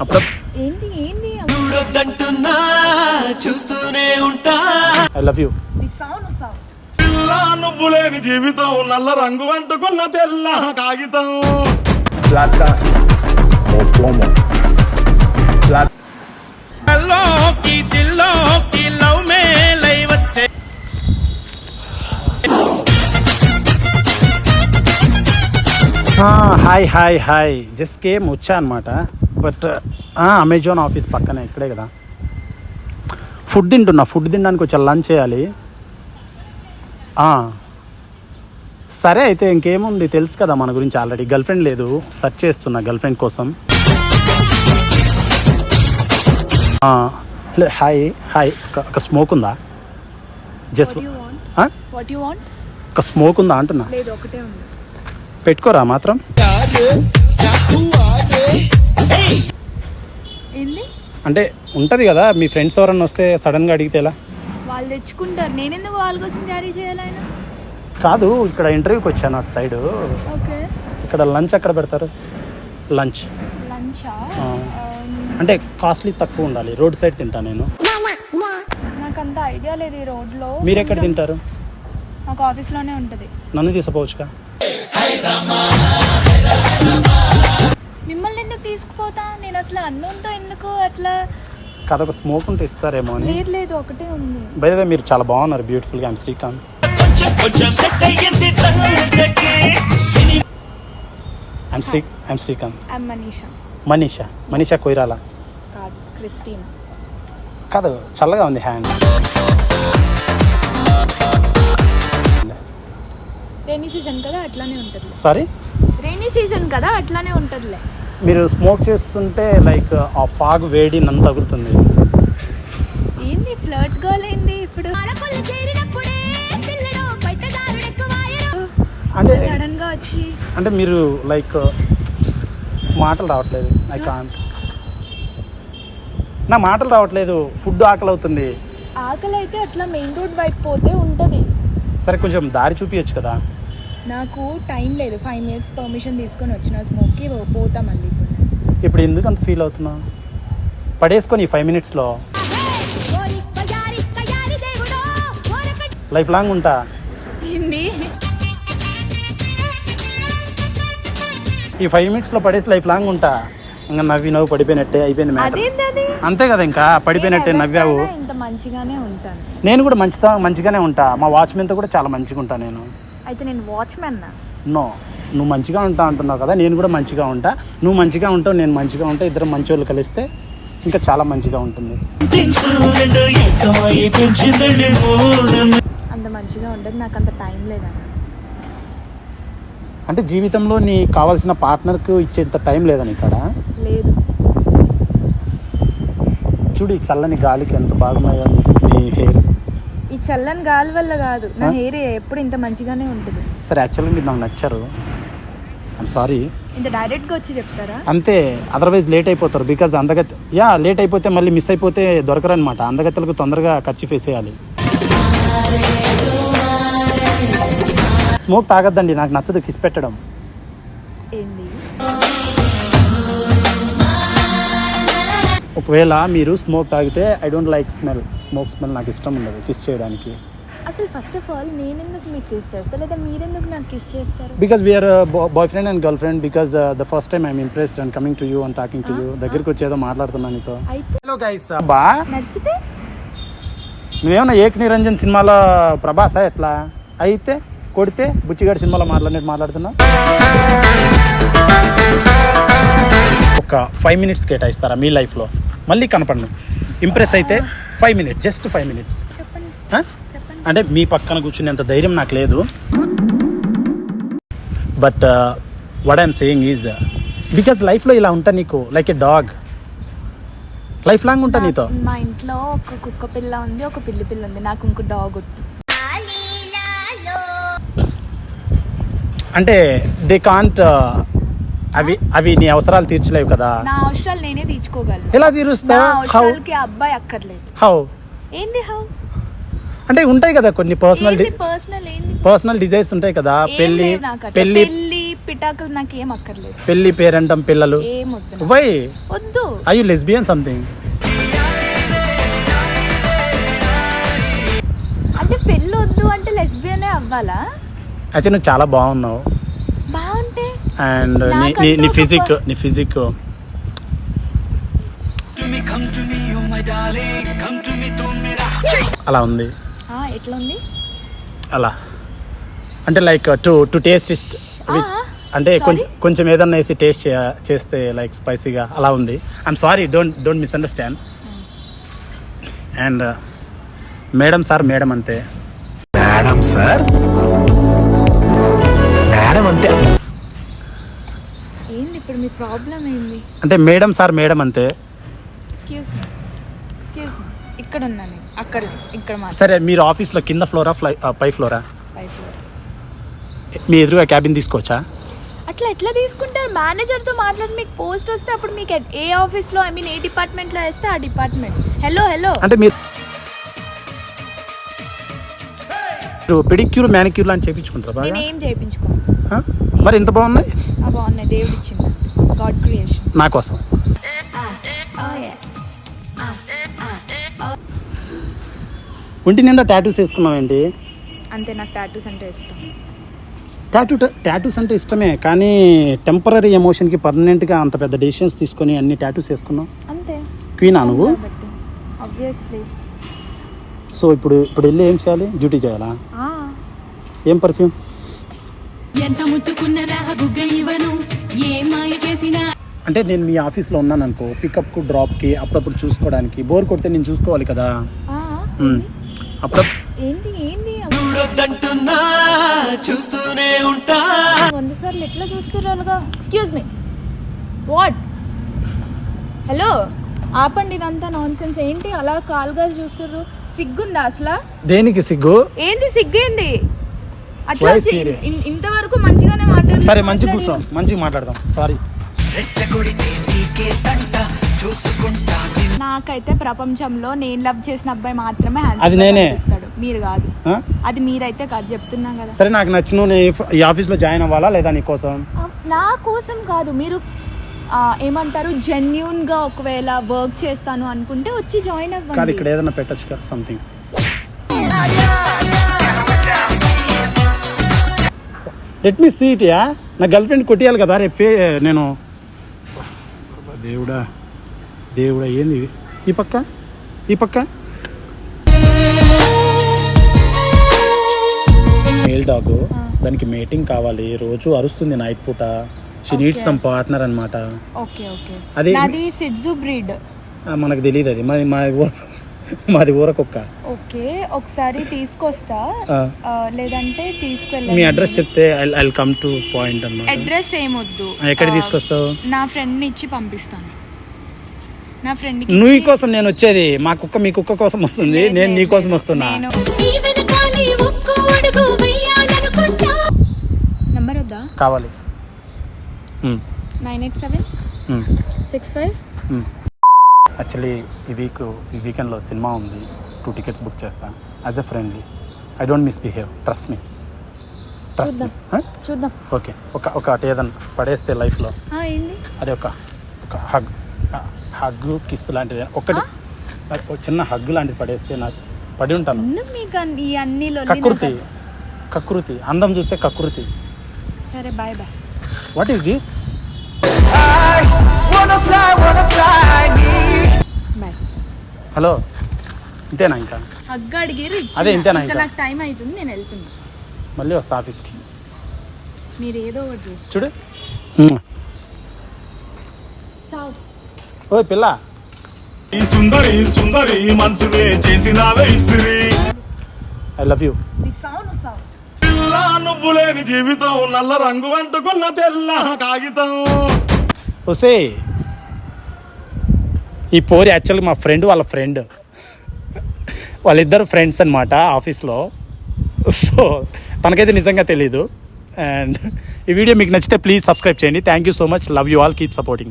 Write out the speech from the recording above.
అప్పుడు? ఏంటి ఏంటి చూడొద్దంటున్నా చూస్తూనే ఉంటా. ఐ లవ్ యూ నీ నువ్వు లేని జీవితం నల్ల రంగు అంటుకున్న తెల్ల కాగితం. Plata o plomo. Plata. Hi hi hi just came వచ్చా అనమాట బట్ అమెజాన్ ఆఫీస్ పక్కనే ఇక్కడే కదా. ఫుడ్ తింటున్నా ఫుడ్ తినడానికి వచ్చా లంచ్ చేయాలి. ఆ, సరే అయితే ఇంకేముంది తెలుసు కదా మన గురించి ఆల్రెడీ. గర్ల్ ఫ్రెండ్ లేదు సెర్చ్ చేస్తున్నా గర్ల్ ఫ్రెండ్ కోసం. ఆ, లే, హాయ్ హాయ్ ఒక- స్మోక్ ఉందా? జస్ట్ ఒక స్మోక్ ఉందా అంటున్నా? లేదు ఒకటే ఉంది. పెట్టుకోరా మాత్రం. అంటే ఉంటుంది కదా మీ ఫ్రెండ్స్ ఎవరన్నా వస్తే సడన్గా అడిగితే ఎలా? వాళ్ళు తెచ్చుకుంటారు. నేనెందుకు వాళ్ళ కోసం క్యారీ చేయాలి ఆయన? కాదు ఇక్కడ ఇంటర్వ్యూకి వచ్చాను అటు సైడ్. ఓకే. ఇక్కడ లంచ్ ఎక్కడ పెడతారు? లంచ్. లంచా? ఆ. అంటే కాస్ట్లీ తక్కువ ఉండాలి. రోడ్ సైడ్ తింటా నేను. నాకు అంత ఐడియా లేదు ఈ రోడ్లో. మీరు ఎక్కడ తింటారు? నాకు ఆఫీస్లోనే ఉంటుంది. నన్ను తీసుకోవచ్చుగా మిమ్మల్ని ఎందుకు తీసుకుపోతా? నేను అసలు అన్నంతో ఎందుకు అట్లా? కాదు ఒక స్మోక్ ఉంటే ఇస్తారేమో అని. లేదు లేదు ఒకటే ఉంది. బయట మీరు చాలా బాగున్నారు బ్యూటిఫుల్గా I'm Srikanth I'm Sri I'm Srikanth I'm Manisha Manisha Manisha Koirala కాదు క్రిస్టీన్ కాదు చల్లగా ఉంది హ్యాండ్ రైనీ సీజన్ కదా అట్లానే ఉంటుంది సారీ రైనీ సీజన్ కదా అట్లానే ఉంటుందిలే. మీరు స్మోక్ చేస్తుంటే లైక్ ఆ ఫాగ్ వేడి నన్ను తగులుతుంది. ఏంది ఫ్లర్ట్ గర్ల్ ఏంది ఇప్పుడు? అంటే సడన్గా వచ్చి. అంటే మీరు లైక్ మాటలు రావట్లేదు. ఐ కాంట్ నా మాటలు రావట్లేదు. ఫుడ్ ఆకలి అవుతుంది ఆకలి అయితే అట్లా మెయిన్ రోడ్ వైపు పోతే ఉంటుంది. సరే కొంచెం దారి చూపించచ్చు కదా. నాకు టైం లేదు. ఫైవ్ మినిట్స్ పర్మిషన్ తీసుకొని వచ్చిన స్మోక్కి పోతా మళ్ళీ ఇప్పుడు. ఎందుకు అంత ఫీల్ అవుతున్నావు పడేసుకొని ఈ ఫైవ్ మినిట్స్లో. లైఫ్ లాంగ్ ఉంటా? ఏంది? ఈ ఫైవ్ మినిట్స్లో పడేసి లైఫ్ లాంగ్ ఉంటా? ఇంకా నవ్వి నవ్వు పడిపోయినట్టే అయిపోయింది మ్యాటర్. అంతే కదా ఇంకా పడిపోయినట్టే నవ్వావు. మంచిగానే ఉంటాను. నేను కూడా మంచిగా మంచిగానే ఉంటా. మా వాచ్మెన్తో కూడా చాలా మంచిగా ఉంటా నేను. అయితే నేను వాచ్మెన్ నో. నువ్వు మంచిగా ఉంటా అంటున్నావు కదా నేను కూడా మంచిగా ఉంటా. నువ్వు మంచిగా ఉంటావు నేను మంచిగా ఉంటా ఇద్దరు మంచి వాళ్ళు కలిస్తే ఇంకా చాలా మంచిగా ఉంటుంది. అంత మంచిగా ఉంటుంది నాకు అంత టైం లేదన్న అంటే జీవితంలో నీ కావాల్సిన పార్ట్నర్కు ఇచ్చేంత టైం లేదని ఇక్కడ లేదు. చూడు చల్లని గాలికి ఎంత బాగున్నాయో నీ హెయిర్. ఈ చల్లని గాలి వల్ల కాదు. నా? హెయిర్ ఎప్పుడు ఇంత మంచిగానే ఉంటుంది. సరే యాక్చువల్గా మీరు నాకు నచ్చారు. ఐమ్ సారీ ఇంత డైరెక్ట్గా వచ్చి చెప్తారా? అంతే అదర్వైజ్ లేట్ అయిపోతారు. బికాజ్ అందగతి యా లేట్ అయిపోతే మళ్ళీ మిస్ అయిపోతే దొరకరనమాట అందగత్తెలకు తొందరగా ఖర్చు వేసేయాలి స్మోక్ తాగద్దండి నాకు నచ్చదు కిస్ పెట్టడం. ఏంది? ఒకవేళ మీరు స్మోక్ తాగితే I don't like smell smoke smell నాకు ఇష్టం ఉండదు. కిస్ చేయడానికి. అసలు ఫస్ట్ ఆఫ్ ఆల్ నేనెందుకు మీకు కిస్ చేస్తా? లేదా మీరెందుకు నాకు కిస్ చేస్తారు? Because we're boyfriend and girlfriend because the first time I'm impressed and coming to you and talking to you దగ్గరికి వచ్చేదో మాట్లాడుతున్నాను నీతో. అయితే. హలో గైస్ బా? నచ్చితే? నువ్వేమన్నా ఏక్ నిరంజన్ సినిమాలో ప్రభాసా ఎట్లా? అయితే కొడితే బుచ్చిగాడి సినిమాలో మాట్లాడినట్టు మాట్లాడుతున్నావు ఒక ఫైవ్ మినిట్స్ కేటాయిస్తారా మీ లైఫ్లో మళ్ళీ కనపడను. ఇంప్రెస్ అయితే five minutes just five minutes అంటే మీ పక్కన కూర్చునేంత ధైర్యం నాకు లేదు. But what I'm saying is because లైఫ్లో ఇలా ఉంటా నీకు like a dog life long ఉంటా నీతో? మా ఇంట్లో ఒక కుక్క పిల్ల ఉంది ఒక పిల్లి పిల్ల ఉంది. నాకు ఇంకో డాగ్ వద్దు. అంటే దే కాంట్ అవి అవి నీ అవసరాలు తీర్చలేవు కదా? నా అవసరాలు నేనే తీర్చుకోగలను. ఎలా నా తీరుస్తావు హౌ అవసరాలకి ఆ అబ్బాయి అక్కర్లేదు. హౌ ఏంది హౌ అంటే ఉంటాయి కదా కొన్ని పర్సనల్ ఏంది పర్సనల్ ఏంది? పర్సనల్ డిజైర్స్ ఉంటాయి కదా? ఏం పెళ్ళి లేవు నాకు అట్లా. పెళ్ళి పెళ్ళి విటాకులు నాకు ఏం అక్కర్లేదు. పెళ్ళి పేరంటం పిల్లలు. ఏం వద్దు. వై? వద్దు. ఐ యు లెస్బియన్ సంథింగ్ అంటే పెళ్ళి వద్దు అంటే లెస్బియనే అవ్వాలా? యాక్చువల్లీ నువ్వు చాలా బాగున్నావు. బాగుంటే అండ్ నీ నీ ఫిజిక్ నీ physique to me come to me my darling. Come to me tu mera అలా ఉంది. ఎట్లా ఉంది అలా. అంటే లైక్ టు టు టేస్ట్ ఇస్ట్ అంటే sorry? కొంచెం కొంచెం ఏదన్నా వేసి టేస్ట్ చేస్తే లైక్ స్పైసీగా అలా ఉంది. I'm sorry don't don't misunderstand and madam sir madam అంతే. మేడం సార్ మేడం అంతే మీ ప్రాబ్లం ఏంది? అంటే మేడం సార్ మేడం అంతే. ఎక్స్క్యూజ్ మీ ఎక్స్క్యూజ్ మీ ఇక్కడ ఉన్నా నేను. అక్కడ ఇక్కడ మా సరే మీరు ఆఫీస్లో కింద ఫ్లోరా ఫ్లై పై ఫ్లోరా? ఫ్లోర్. మీ ఎదురుగా క్యాబిన్ తీసుకోవచ్చా? అట్లా ఎట్లా తీసుకుంటారు? మేనేజర్తో మాట్లాడి మీకు పోస్ట్ వస్తే అప్పుడు మీకు ఏ ఆఫీస్లో ఐ మీన్ ఏ డిపార్ట్మెంట్లో వేస్తే ఆ డిపార్ట్మెంట్. హలో హలో అంటే మీరు మీరు పెడిక్యూర్ మ్యానిక్యూర్ లాంటి చేయించుకుంటారా బాగా? నేను ఏం చేయించుకోను. ఆ? మరి ఇంత బాగున్నాయి? ఆ బాగున్నాయి. దేవుడు ఇచ్చింది గాడ్ క్రియేషన్ నా కోసం. ఒంటి నిండా టాటూస్ వేసుకున్నావేంటి? అంతే నాకు టాటూస్ అంటే ఇష్టం. టాటూ టాటూస్ అంటే ఇష్టమే కానీ టెంపరీ ఎమోషన్కి పర్మనెంట్గా అంత పెద్ద డెసిషన్స్ తీసుకొని అన్ని టాటూస్ వేసుకున్నావు? అంతే. క్వీనా నువ్వు? ఆబ్వియస్లీ సో ఇప్పుడు ఇప్పుడు వెళ్ళి ఏం చేయాలి? డ్యూటీ చేయాలా? ఏం పర్ఫ్యూమ్ ఎంత ముత్తుకున్న రాహబుగ్గ ఇవను ఏ మాయ చేసినా అంటే నేను మీ ఆఫీస్లో ఉన్నాను అనుకో పికప్కు డ్రాప్కి అప్పుడప్పుడు చూసుకోవడానికి. బోర్ కొడితే నేను చూసుకోవాలి కదా. అప్పుడప్పుడు ఏంటి ఏంది? చూడొద్దంటున్నా చూస్తూనే ఉంటా. వంద సార్లు ఎట్లా చూస్తున్నారు ఎక్స్క్యూజ్ మీ వాట్ హలో ఆపండి ఇదంతా నాన్ సెన్స్ ఏంటి అలా కాల్గా చూస్తుర్రు? సిగ్గుందా అసలు? దేనికి సిగ్గు? ఏంది సిగ్గేంది? అట్లా? ఇన్- ఇంతవరకు మంచిగానే మాట్లాడు సరే మంచి కూర్చో మంచిగా మాట్లాడదాం. సారీ నాకైతే ప్రపంచంలో నేను లవ్ చేసిన అబ్బాయి మాత్రమే అది నేనే. మీరు కాదు. అది మీరైతే కాదు చెప్తున్నా కదా. సరే నాకు నచ్చిన ఈ- ఈ ఆఫీస్లో జాయిన్ అవ్వాలా లేదా నీకోసం ఆ, నా కోసం కాదు. మీరు ఏమంటారు జెన్యున్గా ఒకవేళ వర్క్ చేస్తాను అనుకుంటే వచ్చి జాయిన్ కాదు అవ్వండి ఇక్కడ ఏదైనా పెట్టచ్చు కదా something let me seat yeah నా గర్ల్ ఫ్రెండ్ కొట్టేయాలి కదా రేపు నేను దేవుడా దేవుడా ఏంది? ఈ పక్క? ఈ పక్క? మేల్ డాగ్ దానికి మేటింగ్ కావాలి. రోజు అరుస్తుంది నైట్ పూట. She needs. సమ్ పార్ట్నర్ అనమాట ఓకే ఓకే. అది- నాది సిడ్జు బ్రీడ్ మనకు తెలియదు అది. మా మాది ఊర కుక్క ఓకే ఒకసారి తీసుకొస్తా. లేదంటే మీ తీసుకెళ్ళండి అడ్రస్ చెప్తే ఐ కమ్ టు పాయింట్ అన్నమాట. అడ్రస్ ఏమొద్దు ఎక్కడ తీసుకొస్తావు? నా ఫ్రెండ్ ఇచ్చి పంపిస్తాను. నా ఫ్రెండ్ నువ్వు కోసం నేను వచ్చేది. మా కుక్క మీ కుక్క కోసం వస్తుంది. నేను నీ కోసం వస్తున్నా. నేను నీ వెనకాలే ఒక్కో అడుగు వెయ్యాలనుకుంటా. నెంబర్ వద్దా? కావాలి. మ్, nine eight seven hmm, six five hmm. Actually ఈ వీక్ ఈ వీకెండ్లో సినిమా ఉంది. టూ టికెట్స్ బుక్ చేస్తా. As a friendly I don't misbehave trust me trust me చూద్దాం. ఓకే ఒక ఒకటి ఏదన్నా పడేస్తే లైఫ్లో అది ఒక ఒక హగ్ హగ్ కిస్ లాంటిది. ఒకటి. చిన్న హగ్ లాంటిది పడేస్తే నాకు పడి ఉంటాను. కకృతి? కకృతి. అందం చూస్తే కకృతి. సరే bye bye what is this hello ఇంతేనా ఇంకా? అడిగిరు. అదే ఇంతేనా ఇంకా? నాకు టైం అవుతుంది నేను వెళ్తున్నా. మళ్ళీ వస్తా ఆఫీస్కి. మీరు ఏదో ఒకటి చేసి చూడు. సావ్. ఓ పిల్ల. ఈ సుందరి సుందరి మనసువే చేసినావే ఇస్త్రీ. I love you. పిల్ల నువ్వు లేని జీవితం నల్ల రంగు అంటుకున్న తెల్ల కాగితం. వస్తే ఈ పోరి యాక్చువల్గా మా ఫ్రెండ్ వాళ్ళ ఫ్రెండ్ వాళ్ళిద్దరు ఫ్రెండ్స్ అనమాట ఆఫీస్లో సో తనకైతే నిజంగా తెలీదు. అండ్ ఈ వీడియో మీకు నచ్చితే ప్లీజ్ సబ్స్క్రైబ్ చేయండి. Thank you so much love you all keep supporting